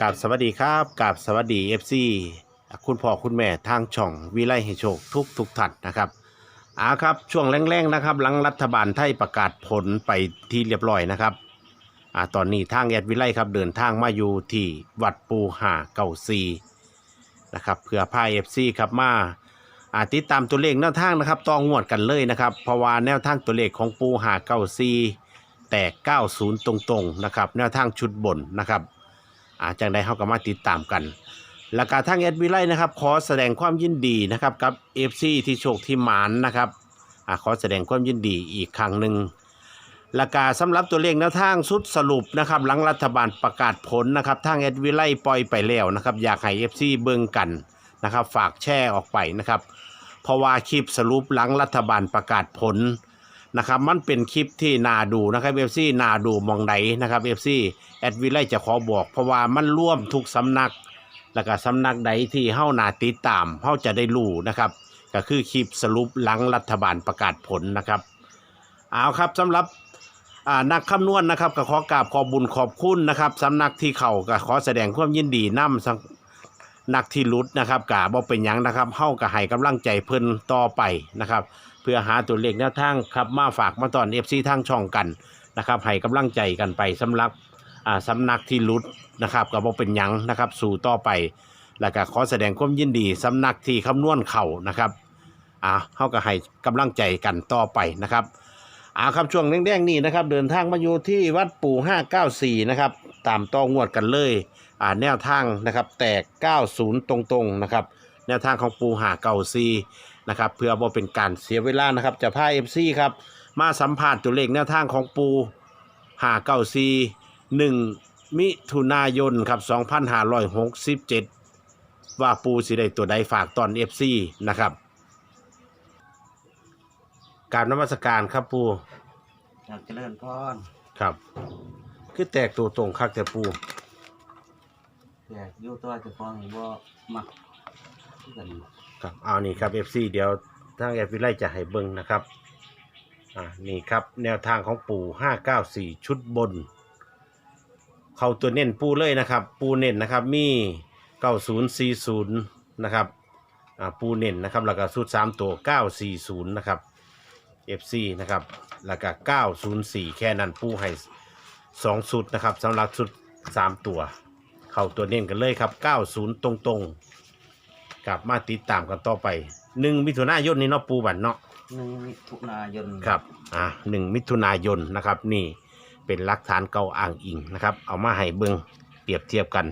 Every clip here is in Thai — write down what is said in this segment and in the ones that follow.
กราบสวัสดีครับกราบสวัสดีเอฟซีคุณพ่อคุณแม่ทางช่องวิไลให้โชคทุกทุกท่านนะครับอาครับช่วงแรงๆนะครับ หลังรัฐบาลไทยประกาศผลไปที่เรียบร้อยนะครับอ่าตอนนี้ทางแอดวิไลครับเดินทางมาอยู่ที่วัดปูหาเก่าซีนะครับเพื่อพาเอฟซีครับมาอ่าติดตามตัวเลขแนวทางนะครับต้องงวดกันเลยนะครับเพราะว่าแนวทางตัวเลขของปูหาเก่าซีแตก 90 ตรงๆนะครับแนวทางชุดบนนะครับ อาจังได้เข้ากับมาติดตามกันแล้วก็ทางเอ็ดวิไลนะครับ ขอแสดงความยินดีนะครับกับเอฟซีที่โชคที่หมานนะครับอขอแสดงความยินดีอีกครั้งหนึ่งแล้วก็สำหรับตัวเลขแนวทางสุดสรุปนะครับหลังรัฐบาลประกาศผลนะครับทางเอ็ดวิไลปล่อยไปแล้วนะครับอยากให้เอฟซีเบิ่งกันนะครับฝากแชร์ออกไปนะครับเพราะว่าคลิปสรุปหลังรัฐบาลประกาศผล นะครับมันเป็นคลิปที่น่าดูนะครับเอฟซีน่าดูมองไหนนะครับเอฟซีแอดวิไลจะขอบอก เพราะว่ามันร่วมทุกสำนัก แล้วก็สำนักใดที่เฮ้านาติดตามเฮ้าจะได้รู้นะครับก็คือคลิปสรุปหลังรัฐบาลประกาศผลนะครับเอาครับสำหรับอ่านักคำนวณนะครับก็ขอกราบขอบุญขอบคุณนะครับสำนักที่เขาก็ขอแสดงความยินดีนำสำนักที่หลุดนะครับกาบ่เป็นยังนะครับเฮ้าก็ให้กำลังใจเพิ่นต่อไปนะครับเพื่อหาตัวเลขแนวทางครับมาฝากมาตอนเอฟซีทางช่องกันนะครับให้กำลังใจกันไปสำหรับอ่าสำนักที่หลุดนะครับก็บ่เป็นหยังนะครับสู่ต่อไป แล้วก็ขอแสดงความยินดีสำนักที่คำนวณเข่านะครับอ่าเฮาก็ให้กำลังใจกันต่อไปนะครับอ่าครับช่วงแดงๆนี่นะครับ เดินทางมาอยู่ที่วัดปู่594นะครับตามต่องวดกันเลยอ่าแนวทางนะครับแตก 90 ตรงๆนะครับแนวทางของปู่594 นะครับเพื่อบ่เป็นการเสียเวลานะครับจะพา FC ครับมาสัมภาษณ์ตัวเลขแนวทางของปู่594หนึ่งมิถุนายนครับ2567 ว่าปูสิได้ตัวใดฝากตอน FC นะครับการนมัสการครับปูอยากเจริญพรครับ คือแตกตัวตรงคักแต่ปูอยากอยู่ตัวเจะฟ้าของบ่มักคือกัน ครับเอานี่ครับ FC เดี๋ยวทางแอปวิไลจะให้เบิ่งนะครับ อ่า นี่ครับ แนวทางของปู่ 594 ชุดบน เข้าตัวเน้นปูเลยนะครับ ปูเน้นนะครับ มี 9040 นะครับ อ่า ปูเน้นนะครับ แล้วก็ชุด3ตัว 940 นะครับ FC นะครับ แล้วก็ 904 แค่นั้นปูให้2ชุดนะครับสำหรับชุด 3 ตัว เข้าตัวเน้นกันเลยครับ 90 ตรงๆ กลับมาติดตามกันต่อไปหนึ่งมิถุนายนนี้เนาะปูบันเนาะหนึ่งมิถุนายนครับอ่าหนึ่งมิถุนายนนะครับ นี่เป็นหลักฐานเก่าอ้างอิงนะครับ เอามาให้เบิงเปรียบเทียบกัน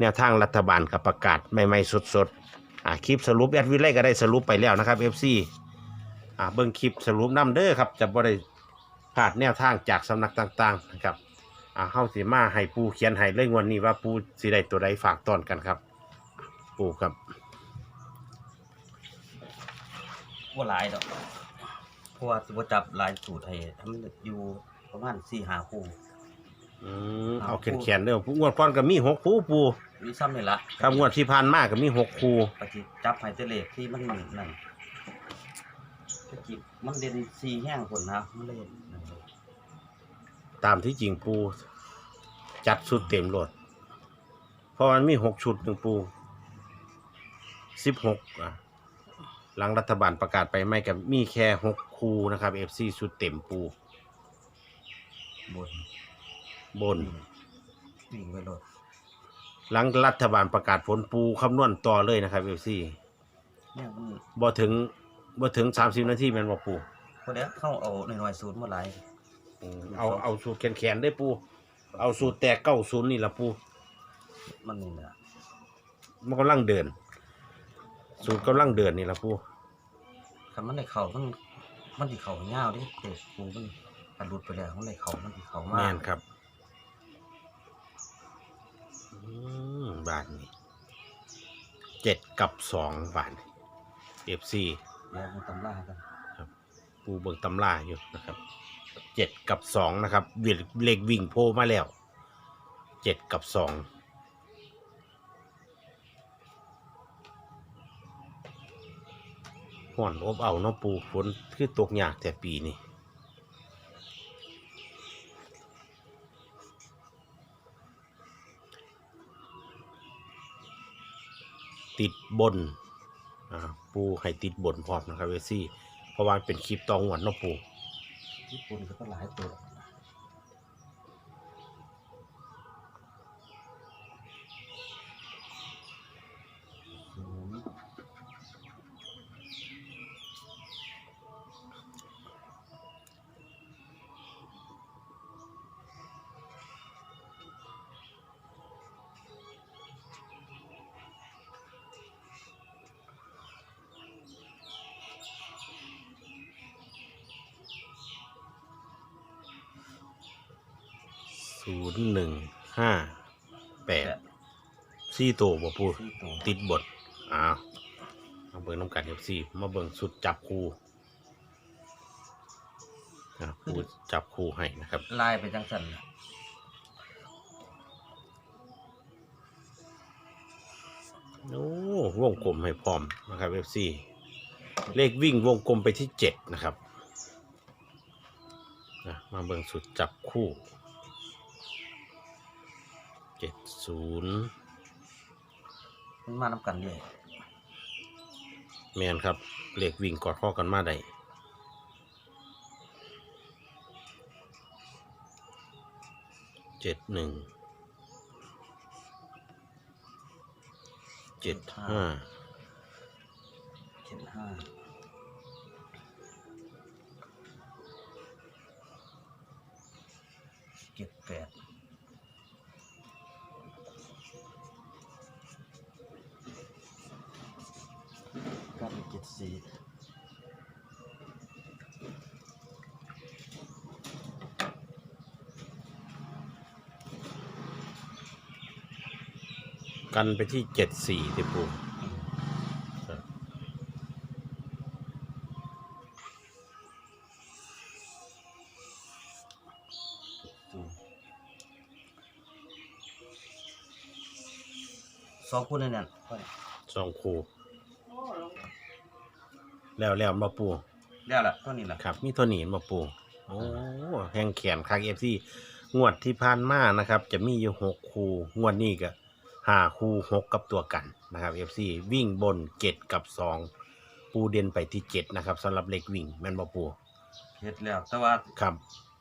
แนวทางรัฐบาลกับประกาศใหม่ๆสดๆอ่าคลิปสรุปแอดวิไลก็ได้สรุปไปแล้วนะครับ FC อ่าเบิ่งคลิปสรุปนํเด้อครับ จะบ่ได้พลาดแนวทางจากสำนักต่างๆนะครับอ่าเฮาสิมาให้ปูเขียนให้เลยงวันนี้ว่าปูสิได้ตัวใดฝากตอนกันครับ ปูครับ ว่าหลายดอกเพราะว่าสิบ่จับหลายสูตรให้มันอยู่ประมาณ4-5คู่ อืมเอาแขนๆเด้องวดก่อนก็มีหกคู่ปูมีซ้ำนี่ละครับงวดที่ผ่านมาก็มีหกคู่ปฏิจับให้แต่เลขที่มันนั่นปฏิมันเด่น4แห้งคนนะมันเลยนั่นเลยตามที่จริงปูจัดชุดเต็มโหลดเพราะมันมีหกชุดหนึ่งปูสิบหกอะ หลังรัฐบาลประกาศไปไม่กับมีแค่หกคูนะครับเอฟซีชุดเต็มปูบนบนวิ่งไปโลดหลังรัฐบาลประกาศผลปูคำนวณต่อเลยนะครับเอฟซีเนี่ยมันบ่ถึงบ่ถึงสามสิบนาทีแมันบ่ปูพอแล้วเข้าเอาหน่อยๆสูตรมาหลาย อืมเอาเอาสูตรแขนๆได้ปู เอาสูตรแตกเก้าศูนย์นี่ละปูมันนี่แหละมันกำลังเดิน สูตรกำลังเดินนี่ละปูคันมันได้เข่ามันมันสิเข่าเงาวเดิเด็กปูมันอันหลุดไปแล้วมันได้เข่ามันสิเข่ามาแม่กนครับอืมบาทนี่เจ็ดกับสองบาทเอฟซีเดี๋ยวมันตำรากันปูเบิกตำราอยู่นะครับเจ็ดกับสองนะครับเวียเลขวิ่งโพมาแล้วเจ็ดกับสอง ห่อนอบเอาเนาะปูฝนคือตกยากแต่ปีนี้ติดบนปูให้ติดบนพร้อมนะครับเวซี่เพราะว่าเป็นคลิปตองหวนเนาปูคลิปบนก็หลายตัว ศูนย์หนึ่งห้าแปดแปดสี่ตัวบ่ปูสี่ตัว ติดบทอ้าวมาเบิ่งน้ำกันเอฟซีมาเบิ่งสุดจับคู่อ่าปูจับคู่ให้นะครับลายไปจังสันน่ะโอ้วงกลมให้พร้อมนะครับเอฟซีเลขวิ่งวงกลมไปที่เจ็ดนะครับนะมาเบิ่งสุดจับคู่ เจ็ดศูนย์มันมานำกันเลยแมนครับเลขวิ่งกอดข้อกันมาได้เจ็ดหนึ่งเจ็ดห้าเจ็ดห้า สี่กันไปที่เจ็ดสี่ที่ปูศูนย์สองคู่นั่นน่ะค่อยสองคู แล้วแล้วมาปูได้ละเท่านี้ละครับ มีตัวหนีมาปูโอ้แห้งแขนคักเอฟซีงวดที่ผ่านมานะครับ จะมีอยู่หกคูงวดนี้ก็ห้าคูหกกับตัวกันนะครับเอฟซีวิ่งบนเจ็ดกับสองปูเด่นไปที่เจ็ดนะครับสำหรับเล็กวิ่งแม่นบ่ปูเฮ็ดแล้ว แต่ว่าครับ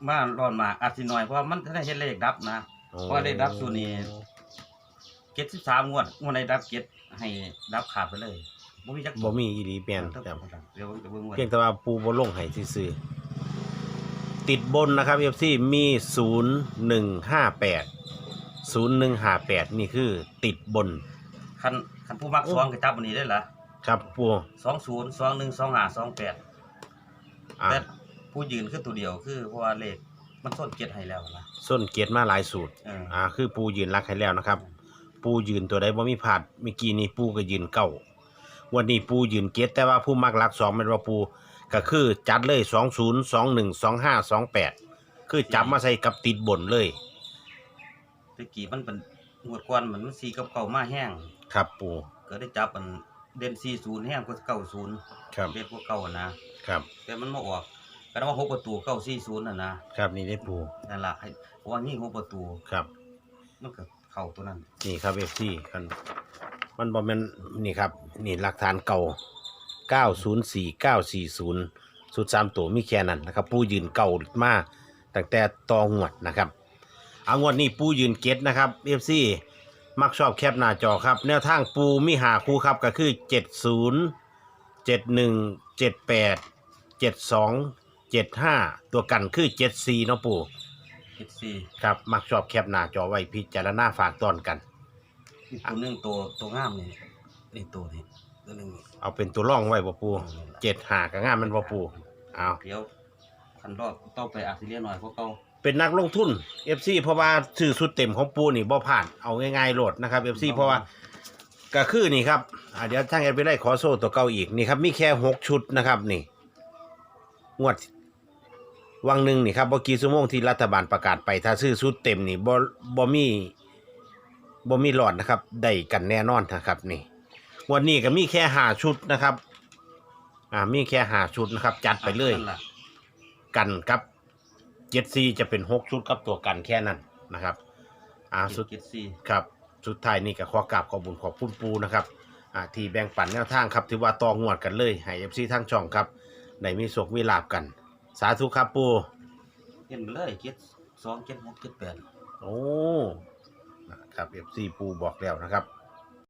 มาร้อนมาอาจสิน้อยเพราะว่ามันได้เฮ็ดเลขดับนะโอ้เพราะเลขดับตัวนี้เจ็ดสิบสามงวดงวดใดดับเจ็ดให้ดับขาดไปเลย บ่มีจักบ่มีอีหลีเปลี่ยนครับครับเดี๋ยวเดี๋ยวเบิ่งงวดเพียงแต่ว่าปูบนลงให้ซื่อๆติดบนนะครับเอฟซีมีศูนย์หนึ่งห้าแปดศูนย์หนึ่งห้าแปดนี่คือติดบนคันคันผู้มักโอ้สองก็จับอันนี้ได้ล่ะครับปูสองศูนย์สองหนึ่งสองห้าสองแปดอะแต่ผู้ยืนคือตัวเดียวคือเพราะว่าเลขมันส้นเกียรให้แล้วนะส้นเกียรติมาหลายสูตร เอออ่าคือปูยืนรักให้แล้วนะครับ ปูยืนตัวใดบ่มีผาดเมื่อกี้นี้ปูก็ยืนเก้า วันนี้ปูยืนเกียรติแต่ว่าผู้มักรักสองเป็นว่าปูก็คือจัดเลยสองศูนย์สองหนึ่งสองห้าสองแปดคือจับมาใส่กับติดบนเลยตะกี้มันเป็นงวดก่อนมันมันสีกับเก่ามาแห้งครับปูก็ได้จับมันเด่นสี่ศูนย์แห้งกว่าเก้าศูนย์ครับเด่นกว่าเก่านะครับ แต่มันมาออกก็ได้ว่าหกประตูเก้าสี่ศูนย์น่ะนะครับนี่ได้ปูนั่นล่ะให้เพราะว่านี่หกประตูครับมันก็เข้าตัวนั้น นี่ครับเอฟซีกัน มันบอมเมนนี่ครับ นี่หลักฐานเก่า 904 940สุดสามตัวมีแค่นั้นนะครับ ปูยืนเก่ามาตั้งแต่ตองวดนะครับ เอางวดนี้ปูยืนเก็ตนะครับเอฟซีมักชอบแคปหน้าจอครับ แนวทางปูมีหาคู่ครับก็คือ 70 71 78 72 75 ตัวกันคือ 74เนาะปูเจ็ดสี่ ครับ มักชอบแคปหน้าจอไว้พิจารณาฝากตอนกัน อีกตัวหนึงตัวตัวงามนี่นี่ตัวนี้ตัวหนึงนี่เอาเป็นตัวร่องไว้บ่ปูเจ็ดหากะงามแมันบ่ปูเอาเดี๋ยวคันรอบต้องไปอาซิเลียหน่อยเพราะเขาเป็นนักลงทุน FC เพราะว่าซื้อชุดเต็มของปูนี่บ่ผ่านเอาง่ายๆโหลดนะครับ FC เพราะว่าก็คือนี่ครับอ่าเดี๋ยวทางแอดไปได้ขอโซ่ตัวเก่าอีกนี่ครับมีแค่หกชุดนะครับนี่งวดวังหนึ่งนี่ครับเมื่อกี้ชั่วโมงที่รัฐบาลประกาศไปถ้าซื้อชุดเต็มนี่บ่บ่มี บ่มีหลอดนะครับได้กันแน่นอนนะครับนี่วันนี้ก็มีแค่หาชุดนะครับ อ่ามีแค่หาชุดนะครับ จัดไปเลย กันครับเจ็ดซีจะเป็นหกชุดกับตัวกันแค่นั้นนะครับ อ่าสุดเจ็ดซีครับสุดท้ายนี่ก็ขอกราบขอบุญขอบคุณปูนะครับ อ่าทีแบ่งปันแนวทางครับ ที่ว่าตองวดกันเลยให้เอฟซีทั้งช่องครับในมีสุขมีลาบกัน สาธุครับปูเห็นไปเลยเจ็ดสองเจ็ดหกเจ็ดแปดโอ้ ครับเอฟซีปูบอกแล้วนะครับ